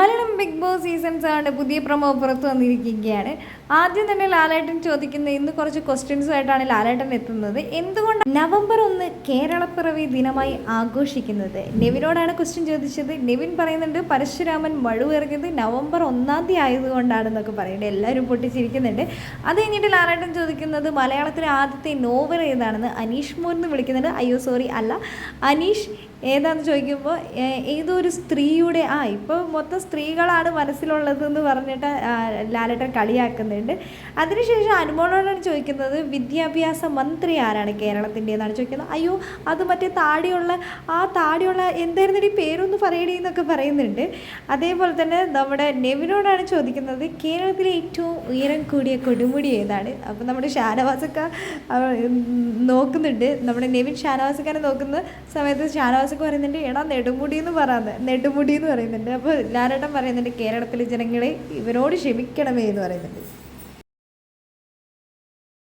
Malayalam big boss seasons ആണ് പുതിയ promo പുറത്തു വന്നിരിക്കുകയാണ്. ആദ്യം തന്നെ ലാലേട്ടൻ ചോദിക്കുന്ന ഇന്ന് കുറച്ച് ക്വസ്റ്റ്യൻസുമായിട്ടാണ് ലാലേട്ടൻ എത്തുന്നത്. എന്തുകൊണ്ട് നവംബർ ഒന്ന് കേരളപ്പിറവി ദിനമായി ആഘോഷിക്കുന്നത്? നെവിനോടാണ് ക്വസ്റ്റ്യൻ ചോദിച്ചത്. നെവിൻ പറയുന്നുണ്ട് പരശുരാമൻ മഴുവിറങ്ങിയത് നവംബർ ഒന്നാം തീയതി ആയതുകൊണ്ടാണെന്നൊക്കെ പറയുന്നത് എല്ലാവരും പൊട്ടിച്ചിരിക്കുന്നുണ്ട്. അത് കഴിഞ്ഞിട്ട് ലാലേട്ടൻ ചോദിക്കുന്നത് മലയാളത്തിലെ ആദ്യത്തെ നോവൽ ഏതാണെന്ന് അനീഷ് മോൻ എന്ന് വിളിക്കുന്നുണ്ട്. അയ്യോ സോറി അല്ല. അനീഷ് ഏതാന്ന് ചോദിക്കുമ്പോൾ ഏതോ ഒരു സ്ത്രീയുടെ ആ ഇപ്പോൾ മൊത്തം സ്ത്രീകളാണ് മനസ്സിലുള്ളത് എന്ന് പറഞ്ഞിട്ട് ലാലേട്ടൻ ലാലേട്ടൻ കളിയാക്കുന്നുണ്ട് അതിനുശേഷം അനുമോളോടാണ് ചോദിക്കുന്നത് വിദ്യാഭ്യാസ മന്ത്രി ആരാണ് കേരളത്തിന്റെ? എന്നാണ് ചോദിക്കുന്നത്. അയ്യോ അത് മറ്റേ താടിയുള്ള ആ താടിയുള്ള എന്തായിരുന്നു ഈ പേരൊന്ന് പറയണേ എന്നൊക്കെ പറയുന്നുണ്ട്. അതേപോലെ തന്നെ നമ്മുടെ നെവിനോടാണ് ചോദിക്കുന്നത് കേരളത്തിലെ ഏറ്റവും ഉയരം കൂടിയ കൊടുമുടി ഏതാണ്? അപ്പോൾ നമ്മുടെ ഷാനവാസക്ക നോക്കുന്നുണ്ട്. നമ്മുടെ നെവിൻ ഷാനവാസക്കാരെ നോക്കുന്ന സമയത്ത് ഷാനവാസക്ക് പറയുന്നുണ്ട് എടാ നെടുമുടി എന്ന് പറയുന്നത് നെടുമുടി എന്ന് പറയുന്നുണ്ട്. അപ്പോൾ ലാലേട്ടൻ പറയുന്നുണ്ട് കേരളത്തിലെ ജനങ്ങളെ ഇവരോട് ക്ഷമിക്കണമേ എന്ന് പറയുന്നുണ്ട്.